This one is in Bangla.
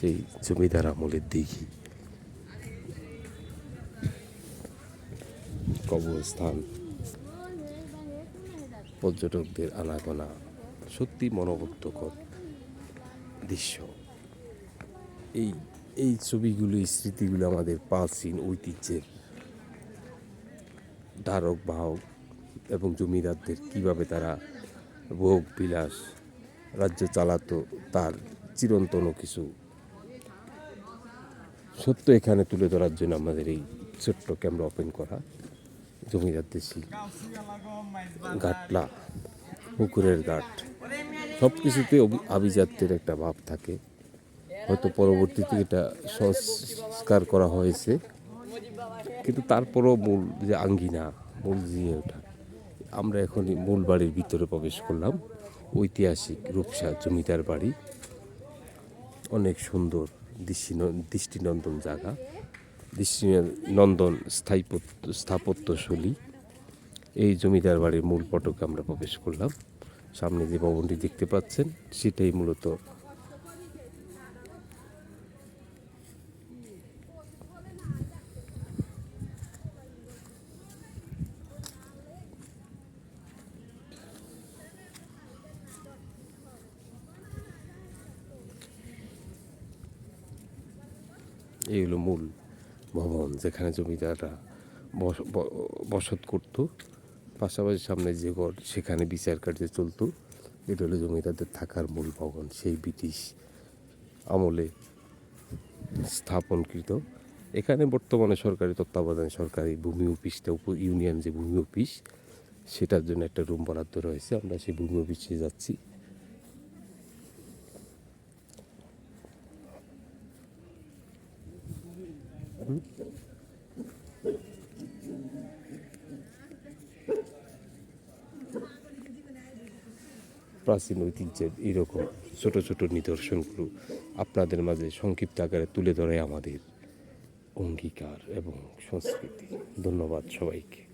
সেই জমিদার আমলের দিঘি। কবরস্থান। পর্যটকদের আনাগোনা সত্যি মনোমুগ্ধকর দৃশ্য। এই এই ছবিগুলো স্মৃতিগুলো আমাদের প্রাচীন ঐতিহ্যের ধারক, বাহক এবং জমিদারদের কীভাবে তারা ভোগ, বিলাস, রাজ্য চালাতো, তার চিরন্তন কিছু সত্য এখানে তুলে ধরার জন্য আমাদের এই ছোট্ট ক্যামেরা ওপেন করা। জমিদার দেশি ঘাটলা পুকুরের ঘাট সব কিছুতে আভিজাত্যের একটা ভাব থাকে। হয়তো পরবর্তীতে এটা সংস্কার করা হয়েছে। কিন্তু তারপরও মূল যে আঙ্গিনা, মূল যে ওঠা আমরা এখন মূল বাড়ির ভিতরে প্রবেশ করলাম। ঐতিহাসিক রূপসা জমিদার বাড়ি। অনেক সুন্দর দৃষ্টিন- দৃষ্টিনন্দন জায়গা দৃষ্টিনন্দন স্থায়ীপত্য স্থাপত্যশৈলী। এই জমিদার বাড়ির মূল পটকে আমরা প্রবেশ করলাম। সামনে যে ভবনটি দেখতে পাচ্ছেন, সেটাই মূলত এই হলো মূল ভবন যেখানে জমিদাররা বস- বসত করত। পাশাপাশি সামনে যে ঘর, সেখানে বিচার কার্য চলতো। এটা হলো জমিদারদের থাকার মূল ভবন। সেই ব্রিটিশ আমলে স্থাপনকৃত। এখানে বর্তমানে সরকারি তত্ত্বাবধানে সরকারি ভূমি অফিসটা, উপ ইউনিয়ন যে ভূমি অফিস, সেটার জন্য একটা রুম বরাদ্দ রয়েছে। আমরা সেই ভূমি অফিসে যাচ্ছি। প্রাচীন ঐতিহ্যের এইরকম ছোট ছোট নিদর্শনগুলো আপনাদের মাঝে সংক্ষিপ্ত আকারে তুলে ধরে আমাদের অঙ্গীকার এবং সংস্কৃতি। ধন্যবাদ সবাইকে।